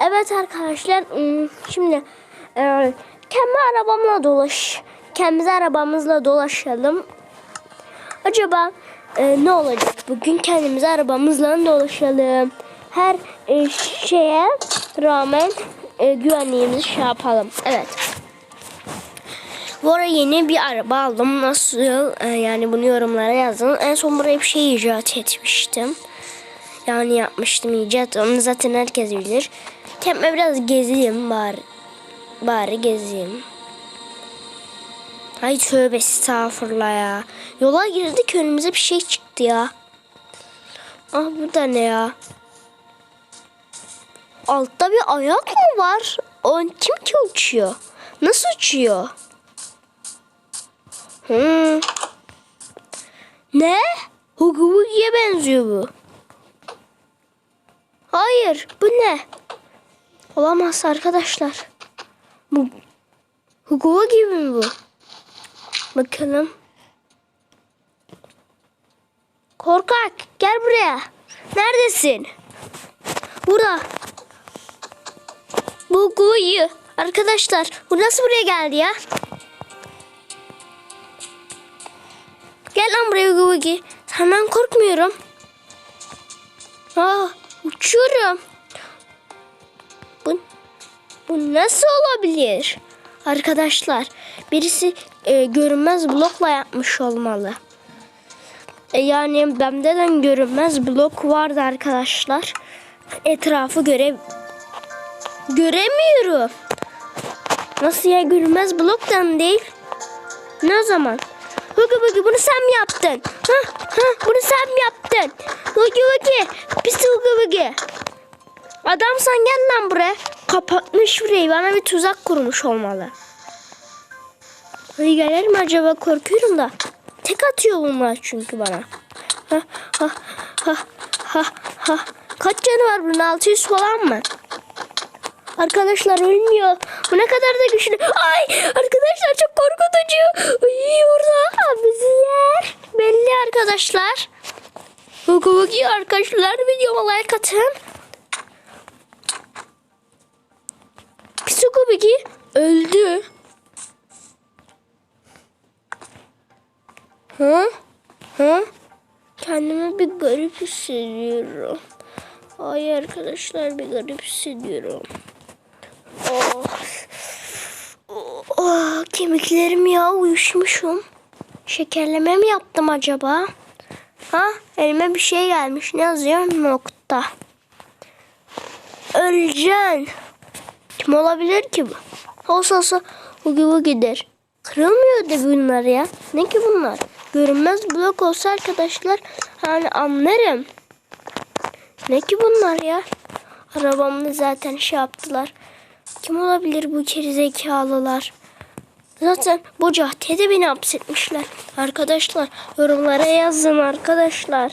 Evet arkadaşlar şimdi e, kendi arabamla dolaş kendi arabamızla dolaşalım. Acaba e, ne olacak bugün kendimize arabamızla dolaşalım. Her e, şeye rağmen e, güvenliğimizi şey yapalım. Evet. Bu ara yeni bir araba aldım. Nasıl? e, yani bunu yorumlara yazın. En son buraya bir şey icat etmiştim. Yani yapmıştım icat. Onu zaten herkes bilir. Kendime biraz gezeyim bari. Bari gezeyim. Ay tövbe estağfurullah ya. Yola girdik önümüze bir şey çıktı ya. Ah bu da ne ya? Altta bir ayak mı var? O kim ki uçuyor? Nasıl uçuyor? Hmm. Ne? Hugi Bugi'ye benziyor bu. Hayır, bu ne? Olamaz arkadaşlar. Bu Hugo gibi mi bu? Bakalım. Korkak, gel buraya. Neredesin? Burada. Bu Hugo'yu. Arkadaşlar, bu nasıl buraya geldi ya? Gel lan buraya Hugo. Senden korkmuyorum. Aa, uçuyorum. Bu, nasıl olabilir? Arkadaşlar birisi e, görünmez blokla yapmış olmalı. E, yani bende de görünmez blok vardı arkadaşlar. Etrafı göre göremiyorum. Nasıl ya görünmez bloktan değil? Ne zaman? Hugi Bugi bunu sen mi yaptın? Ha, ha, bunu sen mi yaptın? Hugi Bugi, pis Hugi Bugi. Adamsan gel lan buraya. Kapatmış burayı. Bana bir tuzak kurmuş olmalı. Hadi gelir mi acaba? Korkuyorum da. Tek atıyor bunlar çünkü bana. Ha, ha, ha, ha, ha. Kaç canı var bunun? 600 falan mı? Arkadaşlar ölmüyor. Bu ne kadar da güçlü. Ay arkadaşlar çok korkutucu. Ay orada bizi yer. Belli arkadaşlar. Hugo Bugi arkadaşlar videoma like atın. Bugi öldü. Hı? Hı? Kendimi bir garip hissediyorum. Ay arkadaşlar bir garip hissediyorum. Oh. Oh, kemiklerim ya uyuşmuşum. Şekerleme mi yaptım acaba? Ha elime bir şey gelmiş. Ne yazıyor? Nokta. Öleceksin. Kim olabilir ki bu? Olsa olsa bu gibi gider. Kırılmıyor da bunlar ya. Ne ki bunlar? Görünmez blok olsa arkadaşlar hani anlarım. Ne ki bunlar ya? Arabamda zaten şey yaptılar. Kim olabilir bu geri zekalılar? Zaten bu caddede beni hapsetmişler. Arkadaşlar yorumlara yazın arkadaşlar.